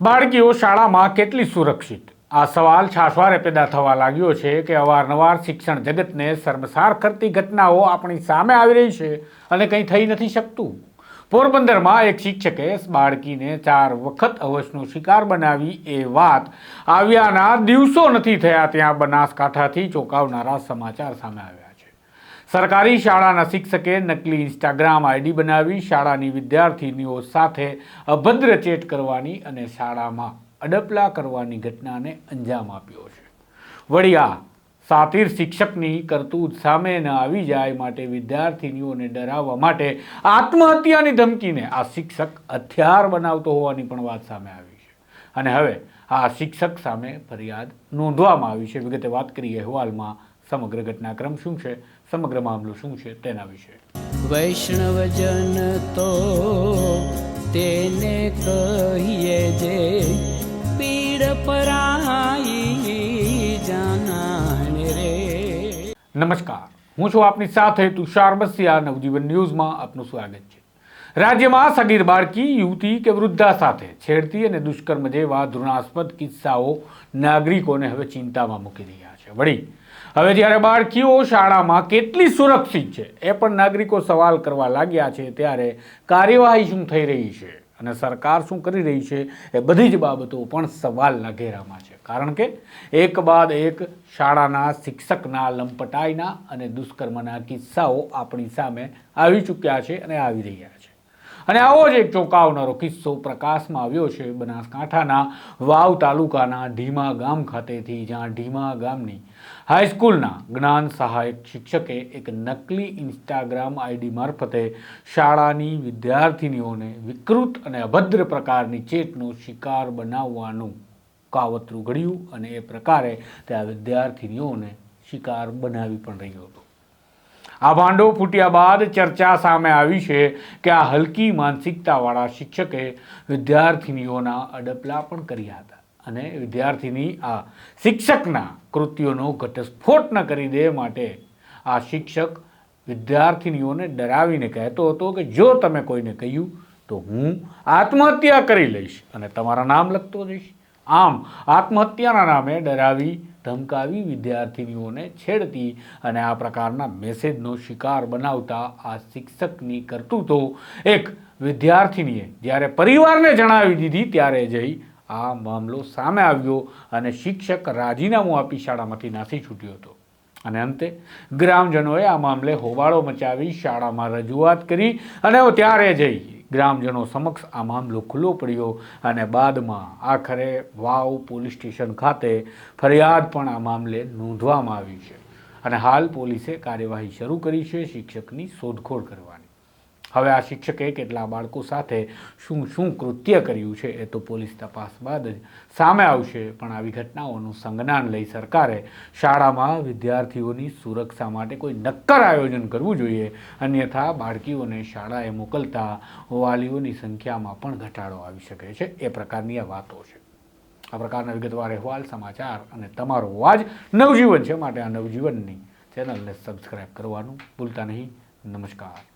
બાળકીઓ શાળામાં કેટલી સુરક્ષિત? આ સવાલ છાશવારે પેદા થવા લાગ્યો છે કે અવારનવાર શિક્ષણ જગતને શર્મસાર કરતી ઘટનાઓ આપણી સામે આવી રહી છે અને કંઈ થઈ નથી શકતું. પોરબંદરમાં એક શિક્ષકે બાળકીને ચાર વખત અવશનો શિકાર બનાવી એ વાત આવ્યાના દિવસો નથી થયા ત્યાં બનાસકાંઠાથી ચોંકાવનારા સમાચાર સામે આવ્યા સરકારી શાળાના શિક્ષકે નકલી ઇન્સ્ટાગ્રામ આઈડી બનાવી શાળાની વિદ્યાર્થીનીઓ સાથે અભદ્ર ચેટ કરવાની અને શાળામાં અડપલા કરવાની ઘટનાને અંજામ આપ્યો છે. વળી આ સાતીર શિક્ષકની કરતૂત સામે ન આવી જાય માટે વિદ્યાર્થીનીઓને ડરાવવા માટે આત્મહત્યાની ધમકીને આ શિક્ષક હથિયાર બનાવતો હોવાની પણ વાત સામે આવી છે. અને હવે આ શિક્ષક સામે ફરિયાદ નોંધવામાં આવી છે. વિગતે વાત કરીએ અહેવાલમાં સમગ્ર ઘટનાક્રમ શું છે? સમગ્ર મામલો શું છે? તેના વિશે. વૈષ્ણવજન તો તેને કહીએ જે પીડ પરાઈ જાનાને રે. નમસ્કાર. હું છું આપની સાથે તુષાર બસિયા નવજીવન ન્યૂઝમાં આપનું સ્વાગત છે. રાજ્યમાં સગીર બાળકી યુવતી કે વૃદ્ધા સાથે છેડતી અને દુષ્કર્મ જેવા ધૃણાસ્પદ કિસ્સાઓ નાગરિકોને હવે ચિંતામાં મૂકી રહ્યા છે. વળી હવે જ્યારે બાળકીઓ શાળામાં કેટલી સુરક્ષિત છે, એ પણ નાગરિકો સવાલ કરવા લાગ્યા છે, ત્યારે કાર્યવાહી શું થઈ રહી છે અને સરકાર શું કરી રહી છે, એ બધી જ બાબતો પણ સવાલના ઘેરામાં છે. કારણ કે એક બાદ એક શાળાના શિક્ષકના લંપટાઈના અને દુષ્કર્મના કિસ્સાઓ આપણી સામે આવી ચૂક્યા છે અને આવી રહ્યા છે. અને આવો જ એક ચોંકાવનારો કિસ્સો પ્રકાશમાં આવ્યો છે બનાસકાંઠાના વાવ તાલુકાના ઢીમા ગામ ખાતેથી, જ્યાં ઢીમા ગામની હાઈસ્કૂલના જ્ઞાન સહાયક શિક્ષકે એક નકલી ઇન્સ્ટાગ્રામ આઈડી મારફતે શાળાની વિદ્યાર્થિનીઓને વિકૃત અને અભદ્ર પ્રકારની ચેટનો શિકાર બનાવવાનું કાવતરું ઘડ્યું અને એ પ્રકારે તે આ વિદ્યાર્થિનીઓને શિકાર બનાવી પણ રહ્યો હતો. આ ભાંડો ફૂટ્યા બાદ ચર્ચા સામે આવી છે કે આ હલકી માનસિકતાવાળા શિક્ષકે વિદ્યાર્થિનીઓના અડપલા પણ કર્યા હતા. અને વિદ્યાર્થીની આ શિક્ષકના કૃત્યોનો ઘટસ્ફોટ ન કરી દે માટે આ શિક્ષક વિદ્યાર્થિનીઓને ડરાવીને કહેતો હતો કે જો તમે કોઈને કહ્યું તો હું આત્મહત્યા કરી લઈશ અને તમારા નામ લખતો જઈશ. આમ આત્મહત્યાના નામે ડરાવી, ધમકાવી વિદ્યાર્થિનીઓને છેડતી અને આ પ્રકારના મેસેજનો શિકાર બનાવતા આ શિક્ષકની કરતૂતો એક વિદ્યાર્થિનીએ જ્યારે પરિવારને જણાવી દીધી ત્યારે જઈ આ મામલો સામે આવ્યો અને શિક્ષક રાજીનામું આપી શાળામાંથી નાસી છૂટ્યો હતો. અને અંતે ગ્રામજનોએ આ મામલે હોબાળો મચાવી શાળામાં રજૂઆત કરી અને ત્યારે જઈ ગ્રામજનો સમક્ષ આ મામલો ખુલ્લો પડ્યો અને બાદમાં આખરે વાવ પોલીસ સ્ટેશન ખાતે ફરિયાદ પણ આ મામલે નોંધવામાં આવી છે. અને હાલ પોલીસે કાર્યવાહી શરૂ કરી છે શિક્ષકની શોધખોળ કરવાની. હવે આ શિક્ષકે કેટલા બાળકો સાથે શું શું કૃત્ય કર્યું છે એ તો પોલીસ તપાસ બાદ જ સામે આવશે. પણ આવી ઘટનાઓનું સંજ્ઞાન લઈ સરકારે શાળામાં વિદ્યાર્થીઓની સુરક્ષા માટે કોઈ નક્કર આયોજન કરવું જોઈએ. અન્યથા બાળકીઓને શાળાએ મોકલતા વાલીઓની સંખ્યામાં પણ ઘટાડો આવી શકે છે. એ પ્રકારની આ વાતો છે. આ પ્રકારના વિગતવાર અહેવાલ, સમાચાર અને તમારો અવાજ નવજીવન છે. માટે આ નવજીવનની ચેનલને સબસ્ક્રાઈબ કરવાનું ભૂલતા નહીં. નમસ્કાર.